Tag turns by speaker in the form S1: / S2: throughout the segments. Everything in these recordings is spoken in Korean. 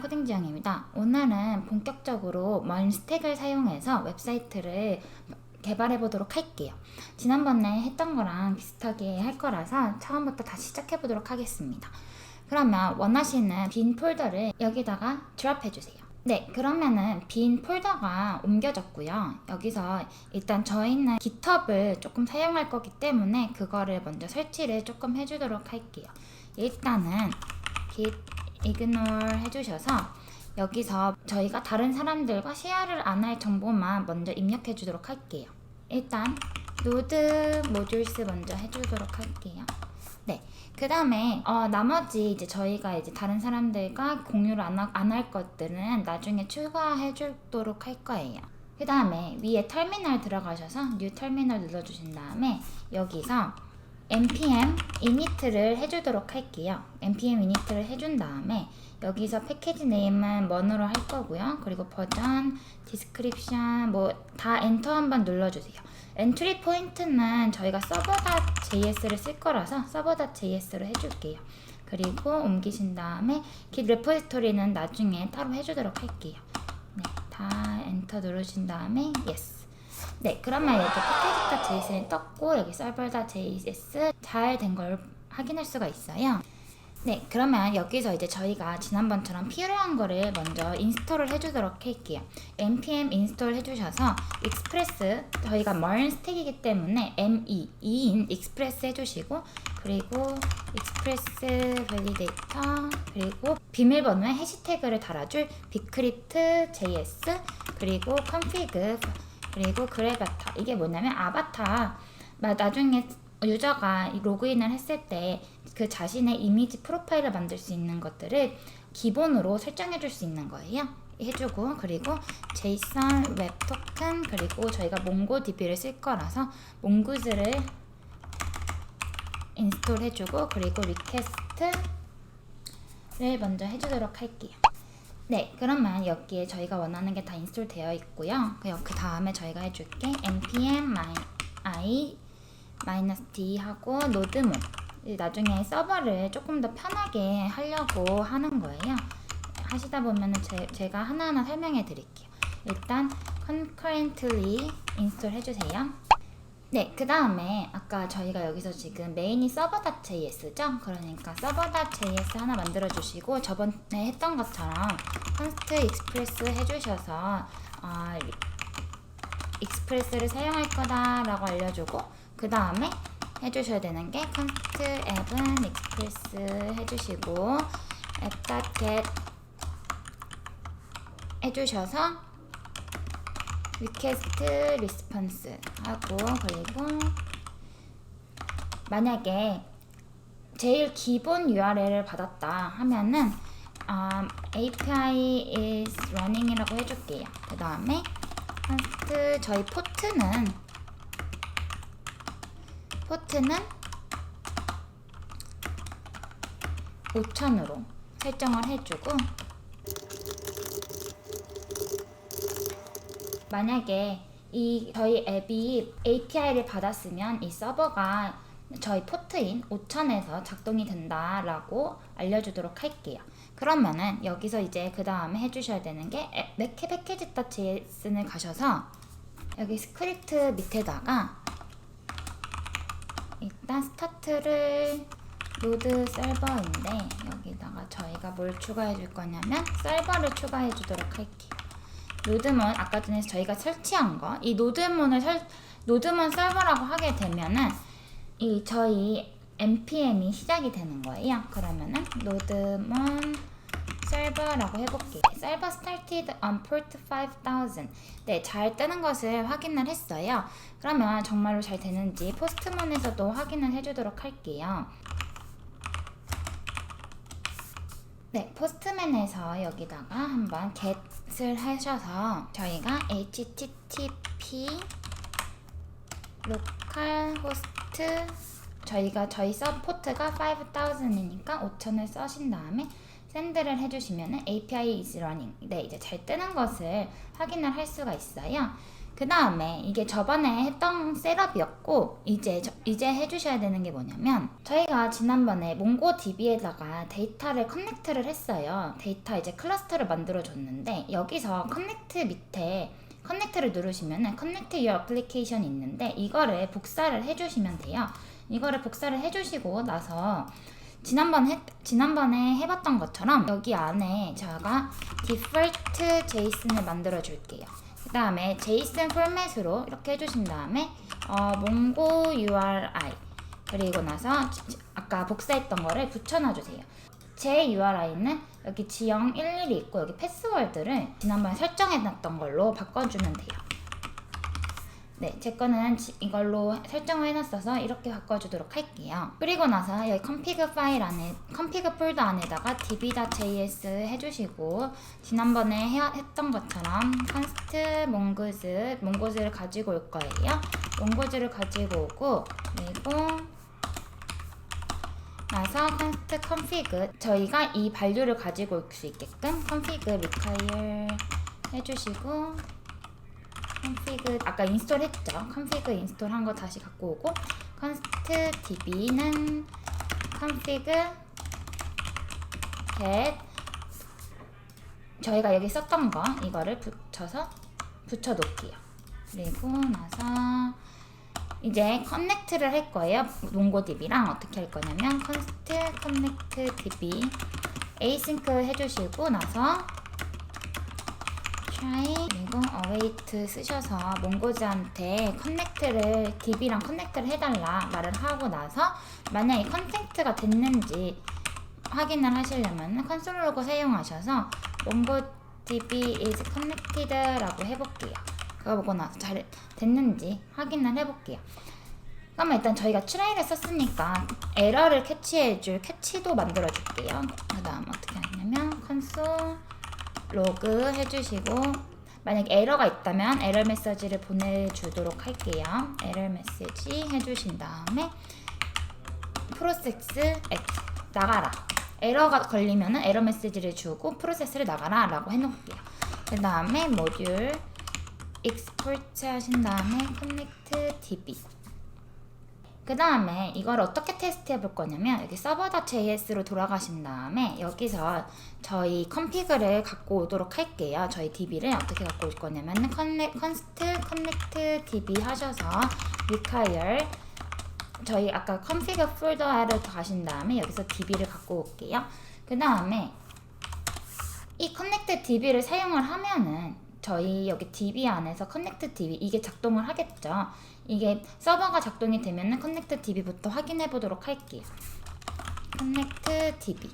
S1: 코딩 지형입니다. 오늘은 본격적으로 먼 스택을 사용해서 웹사이트를 개발해 보도록 할게요. 지난번에 했던 거랑 비슷하게 할 거라서 처음부터 다시 시작해 보도록 하겠습니다. 그러면 원하시는 빈 폴더를 여기다가 드랍해 주세요. 네, 그러면은 빈 폴더가 옮겨졌고요. 여기서 일단 저희는 GitHub을 조금 사용할 거기 때문에 그거를 먼저 설치를 조금 해주도록 할게요. 일단은 git ignore 해주셔서 여기서 저희가 다른 사람들과 쉐어를 안 할 정보만 먼저 입력해 주도록 할게요. 일단 노드 모듈스 먼저 해주도록 할게요. 네. 그 다음에 어, 나머지 이제 저희가 이제 다른 사람들과 공유를 안할 것들은 나중에 추가해 주도록 할 거예요. 그 다음에 위에 터미널 들어가셔서 뉴 터미널 눌러주신 다음에 여기서 npm init를 해주도록 할게요. npm init를 해준 다음에 여기서 패키지 네임은 먼으로 할 거고요. 그리고 버전, 디스크립션 뭐 다 엔터 한번 눌러주세요. 엔트리 포인트는 저희가 서버.js를 쓸 거라서 서버.js로 해줄게요. 그리고 옮기신 다음에 git 레포지토리는 나중에 따로 해주도록 할게요. 네, 다 엔터 누르신 다음에 yes. 네, 그러면 이렇게 패키지.js는 떴고 여기 server.js 잘 된 걸 확인할 수가 있어요. 네, 그러면 여기서 이제 저희가 지난번처럼 필요한 거를 먼저 인스톨을 해주도록 할게요. npm 인스톨 해주셔서 익스프레스 저희가 멀 스택이기 때문에 me 2인 익스프레스 해주시고 그리고 익스프레스 밸리데이터 그리고 비밀번호에 해시태그를 달아줄 비크립트 js 그리고 config 그리고 그래바타 이게 뭐냐면 아바타 마- 나중에 유저가 이 로그인을 했을 때 그 자신의 이미지 프로파일을 만들 수 있는 것들을 기본으로 설정해 줄 수 있는 거예요. 해주고 그리고 JSON 웹 토큰 그리고 저희가 몽고DB를 쓸 거라서 몽구즈를 인스톨 해주고 그리고 리퀘스트를 먼저 해주도록 할게요. 네, 그러면 여기에 저희가 원하는 게 다 인스톨 되어 있고요. 그 다음에 저희가 해줄 게 npm i d 하고 노드몬 나중에 서버를 조금 더 편하게 하려고 하는 거예요. 하시다 보면은 제, 제가 하나하나 설명해 드릴게요. 일단 concurrently 인스톨 해주세요. 네, 그 다음에 아까 저희가 여기서 지금 메인이 server.js죠? 그러니까 server.js 하나 만들어 주시고 저번에 했던 것처럼 const express 해주셔서 어, 익스프레스를 사용할 거다라고 알려주고 그 다음에 해주셔야 되는 게 const app은 express 해주시고 app.get 해주셔서 request response 하고 그리고 만약에 제일 기본 URL을 받았다 하면은 um, API is running이라고 해줄게요. 그 다음에 const 저희 포트는 포트는 5000으로 설정을 해주고 만약에 이 저희 앱이 API를 받았으면 이 서버가 저희 포트인 5000에서 작동이 된다라고 알려주도록 할게요. 그러면은 여기서 이제 그 다음에 해주셔야 되는 게 맥케 패키지.js를 가셔서 여기 스크립트 밑에다가 일단 스타트를 로드 서버인데 여기다가 저희가 뭘 추가해 줄 거냐면 서버를 추가해 주도록 할게요. 노드몬 아까 전에 저희가 설치한 거 이 노드몬을 설 노드몬 서버라고 하게 되면은 이 저희 npm이 시작이 되는 거예요. 그러면은 노드몬 서버라고 해볼게요. 서버 started on port 5000. 네, 잘 뜨는 것을 확인을 했어요. 그러면 정말로 잘 되는지 포스트몬에서도 확인을 해주도록 할게요. 네, 포스트맨에서 여기다가 한번 get 을 하셔서 저희가 http 호스트 저희가 저희 서 포트가 5000이니까 5000을 써신 다음에 샌드를 해주시면 API is running. 네 이제 잘 뜨는 것을 확인을 할 수가 있어요 그 다음에 이게 저번에 했던 셋업이었고 이제 저- 이제 해주셔야 되는 게 뭐냐면 저희가 지난번에 몽고DB에다가 데이터를 커넥트를 했어요. 데이터 이제 클러스터를 만들어 줬는데 여기서 커넥트 밑에 커넥트를 누르시면은 커넥트 your application 있는데 이거를 복사를 해주시면 돼요. 이거를 복사를 해주시고 나서 지난번 해, 지난번에 해봤던 것처럼 여기 안에 제가 default JSON을 만들어 줄게요. 그 다음에 JSON 포맷으로 이렇게 해주신 다음에 어, 몽고 URI 그리고 나서 아까 복사했던 거를 붙여놔 주세요. 제 URI는 여기 지형 11이 있고 여기 패스워드를 지난번에 설정해놨던 걸로 바꿔주면 돼요. 네, 제 거는 지- 이걸로 설정을 해놨어서 이렇게 바꿔주도록 할게요. 그리고 나서 여기 config 파일 안에, config 폴더 안에다가 db.js 해주시고, 지난번에 해, 했던 것처럼 const mongoose, mongoose를 가지고 올 거예요. mongoose를 가지고 오고, 그리고 나서 const config, 저희가 이 발류를 가지고 올 수 있게끔 config require 해주시고, config 아까 인스톨 했죠. config 인스톨 한 거 다시 갖고 오고 const db는 config get 저희가 여기 썼던 거 이거를 붙여서 붙여 놓을게요. 그리고 나서 이제 커넥트를 할 거예요. 몽고DB랑 어떻게 할 거냐면 const connect db async 해주시고 나서 try 그리고 await 쓰셔서 몽고즈한테 커넥트를 db랑 커넥트를 해달라 말을 하고 나서 만약에 컨택트가 됐는지 확인을 하시려면 컨솔 로고 사용하셔서 mongodb is connected라고 해볼게요. 그거 보고 나서 잘 됐는지 확인을 해볼게요. 그러면 일단 저희가 트라이를 썼으니까 에러를 캐치해줄 캐치도 만들어줄게요. 그 다음 어떻게 하냐면 console 로그 해주시고 만약 에러가 있다면 에러 메시지를 보내주도록 할게요. 에러 메시지 해주신 다음에 프로세스 나가라. 에러가 걸리면은 에러 메시지를 주고 프로세스를 나가라 라고 해놓을게요. 그 다음에 모듈 익스포트 하신 다음에 connect db 그 다음에 이걸 어떻게 테스트 해 볼 거냐면 여기 server.js로 돌아가신 다음에 여기서 저희 컴피그를 갖고 오도록 할게요. 저희 db를 어떻게 갖고 올 거냐면 const connect db 하셔서 require 저희 아까 config 폴더로 가신 다음에 여기서 db를 갖고 올게요. 그 다음에 이 connect db를 사용을 하면은 저희 여기 db 안에서 connect db 이게 작동을 하겠죠. 이게 서버가 작동이 되면은 connect db부터 확인해 보도록 할게요. connect db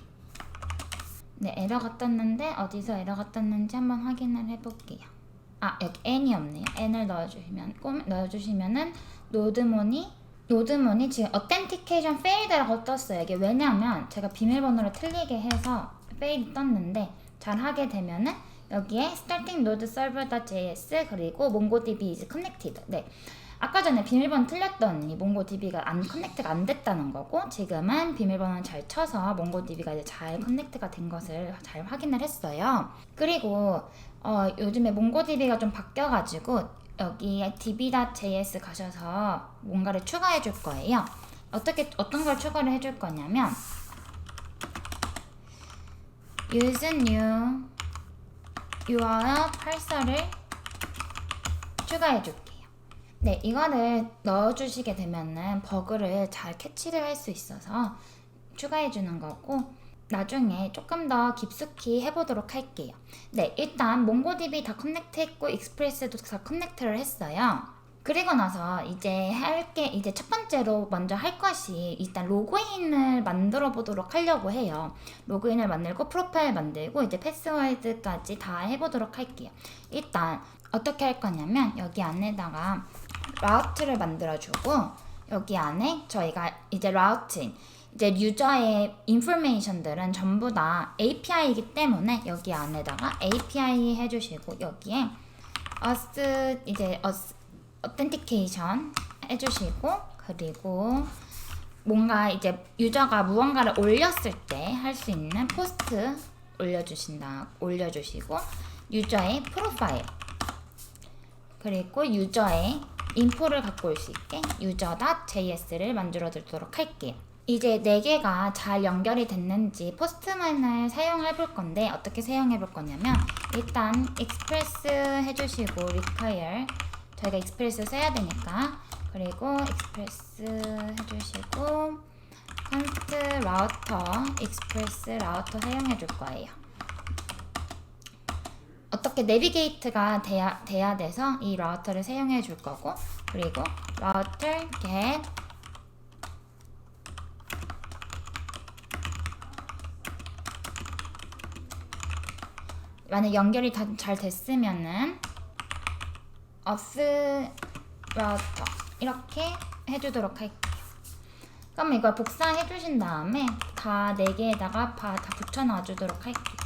S1: 네 에러가 떴는데 어디서 에러가 떴는지 한번 확인을 해 볼게요. 아 여기 n이 없네요. n을 넣어 주시면 꼼 넣어 주시면은 노드모니 노드모니 지금 authentication failed라고 떴어요. 이게 왜냐면 제가 비밀번호를 틀리게 해서 failed 떴는데 잘 하게 되면은 여기에 starting node server.js 그리고 mongodb is connected. 네. 아까 전에 비밀번호 틀렸더니 몽고DB가 안 커넥트가 안 됐다는 거고 지금은 비밀번호 잘 쳐서 몽고DB가 이제 잘 커넥트가 된 것을 잘 확인을 했어요. 그리고 어, 요즘에 몽고DB가 좀 바뀌어가지고 여기 db.js 가셔서 뭔가를 추가해 줄 거예요. 어떻게 어떤 걸 추가를 해 줄 거냐면 use new URL parser를 추가해 줄게요. 네, 이거를 넣어주시게 되면은 버그를 잘 캐치를 할 수 있어서 추가해 주는 거고 나중에 조금 더 깊숙이 해보도록 할게요. 네, 일단 몽고DB 다 커넥트 했고 익스프레스도 다 커넥트를 했어요. 그리고 나서 이제 할 게 이제 첫 번째로 먼저 할 것이 일단 로그인을 만들어 보도록 하려고 해요. 로그인을 만들고 프로파일 만들고 이제 패스워드까지 다 해보도록 할게요. 일단 어떻게 할 거냐면 여기 안에다가 라우트를 만들어주고 여기 안에 저희가 이제 라우트 이제 유저의 인포메이션들은 전부 다 API이기 때문에 여기 안에다가 API 해주시고 여기에 us 이제 us authentication 해주시고 그리고 뭔가 이제 유저가 무언가를 올렸을 때 할 수 있는 포스트 올려주신다 올려주시고 유저의 프로파일 그리고 유저의 인포를 갖고 올 수 있게 user.js를 만들어 두도록 할게요. 이제 네 개가 잘 연결이 됐는지 포스트맨을 사용해 볼 건데 어떻게 사용해 볼 거냐면 일단 express 해주시고 require 저희가 express 써야 되니까 그리고 express 해주시고 const router express router 사용해 줄 거예요. 어떻게 내비게이트가 돼야, 돼야 돼서 이 라우터를 사용해 줄 거고 그리고 router get 만약 연결이 다 잘 됐으면은 router 이렇게 해주도록 할게요. 그럼 이걸 복사해 주신 다음에 다네 개에다가 다, 다 붙여 놔 주도록 할게요.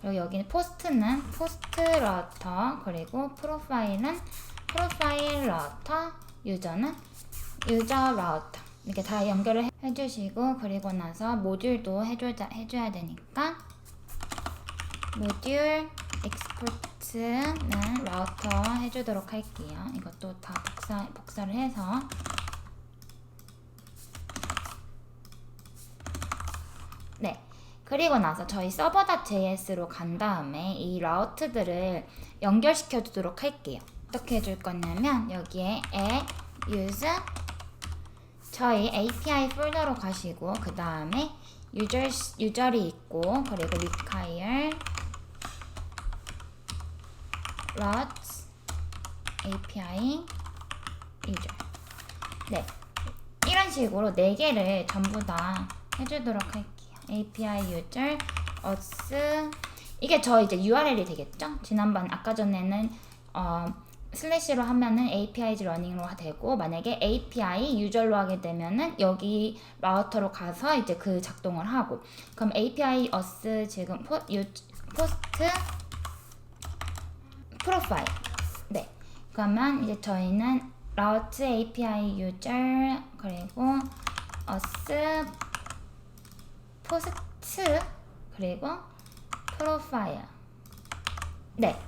S1: 그리고 여기는 포스트는 포스트 라우터 그리고 프로파일은 프로파일 라우터 유저는 유저 라우터 이렇게 다 연결을 해- 해주시고 그리고 나서 모듈도 해줘야 되니까 모듈 엑스포트는 라우터 해주도록 할게요. 이것도 다 복사, 복사를 해서 네. 그리고 나서 저희 서버.js로 간 다음에 이 라우트들을 연결시켜 두도록 할게요. 어떻게 해줄 거냐면 여기에 add use 저희 API 폴더로 가시고 그 다음에 유저 유저리 있고 그리고 require routes API user 네 이런 식으로 네 개를 전부 다 해주도록 할게요. API user us 이게 저 이제 URL이 되겠죠? 지난번 아까 전에는 어, 슬래시로 하면은 API's 러닝으로 되고 만약에 API 유저로 하게 되면은 여기 라우터로 가서 이제 그 작동을 하고 그럼 API us 지금 포, 유, 포스트 프로파일. 네. 그러면 이제 저희는 라우트 API 유저 그리고 us 포스트 그리고 프로파일. 네.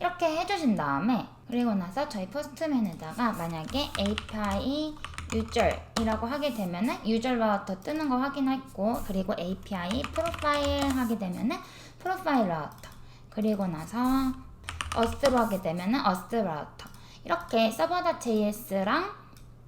S1: 이렇게 해주신 다음에 그리고 나서 저희 포스트맨에다가 만약에 API 유저이라고 하게 되면은 유저 라우터 뜨는 거 확인했고 그리고 API 프로파일 하게 되면은 프로파일 라우터. 그리고 나서 어스로 하게 되면은 어스 라우터 이렇게 서버.js랑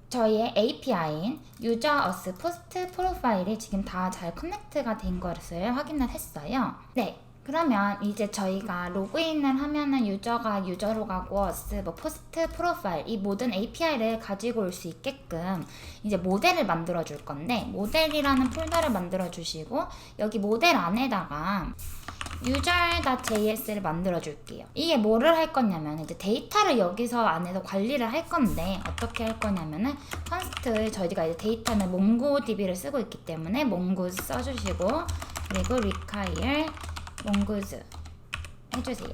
S1: 저희의 API인 유저 어스 포스트 프로파일이 지금 다 잘 커넥트가 된 것을 확인을 했어요. 네. 그러면 이제 저희가 로그인을 하면은 유저가 유저로 가고 어스 뭐 포스트 프로파일 이 모든 API를 가지고 올 수 있게끔 이제 모델을 만들어 줄 건데 모델이라는 폴더를 만들어 주시고 여기 모델 안에다가 user.js를 만들어 줄게요. 이게 뭐를 할 거냐면 이제 데이터를 여기서 안에서 관리를 할 건데 어떻게 할 거냐면은 const 저희가 이제 데이터는 mongodb를 쓰고 있기 때문에 mongoose 써주시고 그리고 require mongoose 해주세요.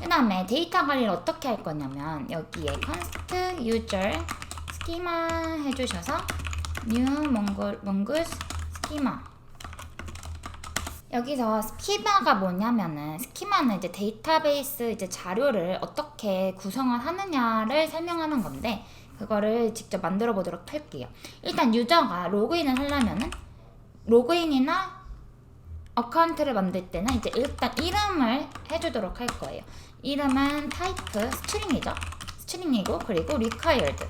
S1: 그 다음에 데이터 관리를 어떻게 할 거냐면 여기에 const user schema 해주셔서 new mongo, mongoose schema 여기서 스키마가 뭐냐면은 스키마는 이제 데이터베이스 이제 자료를 어떻게 구성을 하느냐를 설명하는 건데 그거를 직접 만들어 보도록 할게요. 일단 유저가 로그인을 하려면은 로그인이나 어카운트를 만들 때는 이제 일단 이름을 해주도록 할 거예요. 이름은 타이프 스트링이죠. 스트링이고 그리고 required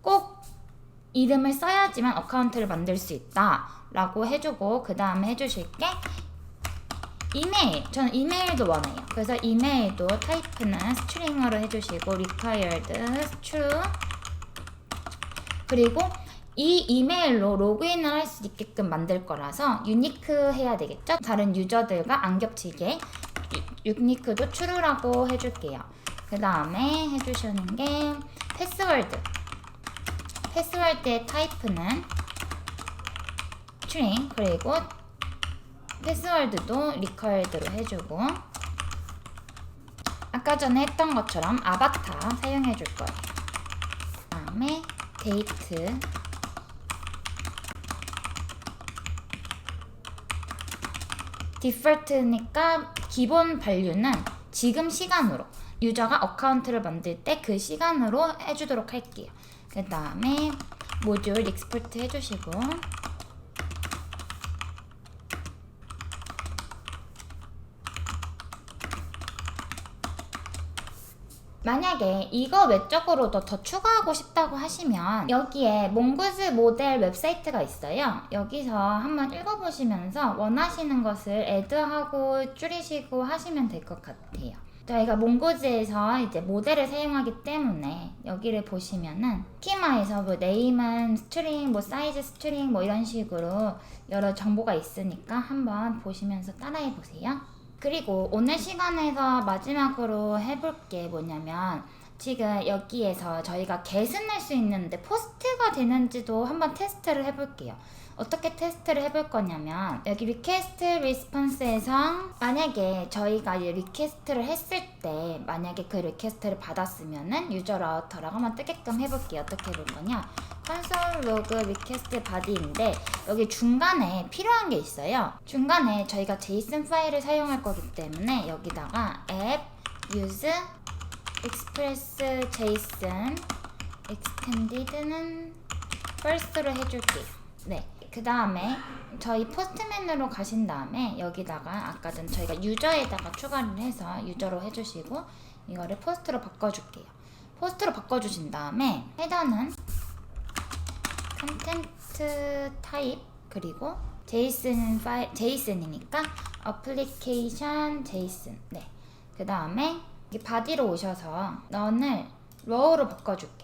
S1: 꼭 이름을 써야지만 어카운트를 만들 수 있다 라고 해주고 그 다음에 해주실 게 이메일. 저는 이메일도 원해요. 그래서 이메일도 타이프는 스트링으로 해주시고 required true. 그리고 이 이메일로 로그인을 할 수 있게끔 만들 거라서 유니크 해야 되겠죠? 다른 유저들과 안 겹치게 유, 유니크도 true라고 해줄게요. 그 다음에 해주시는 게 패스워드 패스워드의 타이프는 string 그리고 패스워드도 리커드로 해주고 아까 전에 했던 것처럼 아바타 사용해 줄 거예요. 다음에 데이트 디폴트니까 기본 밸류는 지금 시간으로 유저가 어카운트를 만들 때 그 시간으로 해주도록 할게요. 그 다음에 모듈 익스포트 해주시고 만약에 이거 외적으로도 더 추가하고 싶다고 하시면 여기에 몽구즈 모델 웹사이트가 있어요. 여기서 한번 읽어보시면서 원하시는 것을 애드하고 줄이시고 하시면 될 것 같아요. 저희가 몽고즈에서 이제 모델을 사용하기 때문에 여기를 보시면은 스키마에서 뭐 네임은 스트링, 뭐 사이즈 스트링 뭐 이런 식으로 여러 정보가 있으니까 한번 보시면서 따라해 보세요. 그리고 오늘 시간에서 마지막으로 해볼 게 뭐냐면 지금 여기에서 저희가 낼수 있는데 포스트가 되는지도 한번 테스트를 해볼게요. 어떻게 테스트를 해볼 거냐면 여기 리퀘스트 리스폰스에서 만약에 저희가 이 리퀘스트를 했을 때 만약에 그 리퀘스트를 받았으면은 유저 라우터라고 한번 뜨게끔 해볼게요. 어떻게 해볼 거냐? 콘솔 로그 리퀘스트 바디인데 여기 중간에 필요한 게 있어요. 중간에 저희가 JSON 파일을 사용할 거기 때문에 여기다가 app use express json extended는 first로 해줄게요. 네. 그 다음에 저희 포스트맨으로 가신 다음에 여기다가 아까 전 저희가 유저에다가 추가를 해서 유저로 해주시고 이거를 포스트로 바꿔줄게요. 포스트로 바꿔주신 다음에 헤더는 컨텐트 타입 그리고 제이슨 파일 제이슨이니까 어플리케이션 제이슨 네. 그 다음에 이 바디로 오셔서 넌을 로우로 바꿔줄게요.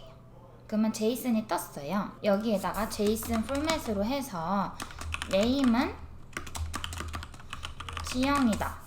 S1: 그러면 제이슨이 떴어요. 여기에다가 제이슨 포맷으로 해서 네임은 지영이다.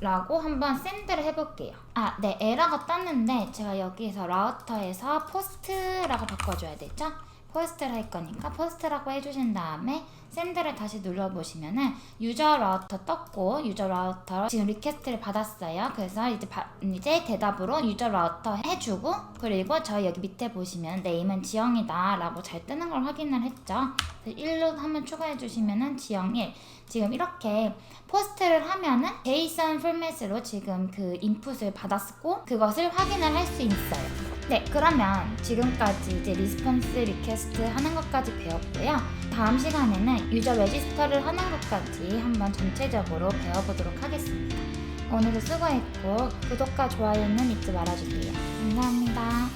S1: 라고 한번 샌드를 해볼게요. 아, 네, 에러가 떴는데 제가 여기에서 라우터에서 포스트라고 바꿔줘야 되죠? 포스트를 할 거니까 포스트라고 해주신 다음에 샌드를 다시 눌러보시면은 유저 라우터 떴고 유저 라우터 지금 리퀘스트를 받았어요. 그래서 이제 바- 이제 대답으로 유저 라우터 해주고 그리고 저 여기 밑에 보시면 네임은 지영이다 라고 잘 뜨는 걸 확인을 했죠. 그래서 1로 한번 추가해 주시면은 지영 1 지금 이렇게 포스트를 하면은 제이슨 포맷으로 지금 그 인풋을 받았고 그것을 확인을 할 수 있어요. 네, 그러면 지금까지 이제 리스폰스 리퀘스트 하는 것까지 배웠고요. 다음 시간에는 유저 레지스터를 하는 것까지 한번 전체적으로 배워보도록 하겠습니다. 오늘도 수고했고 구독과 좋아요는 잊지 말아주세요. 감사합니다.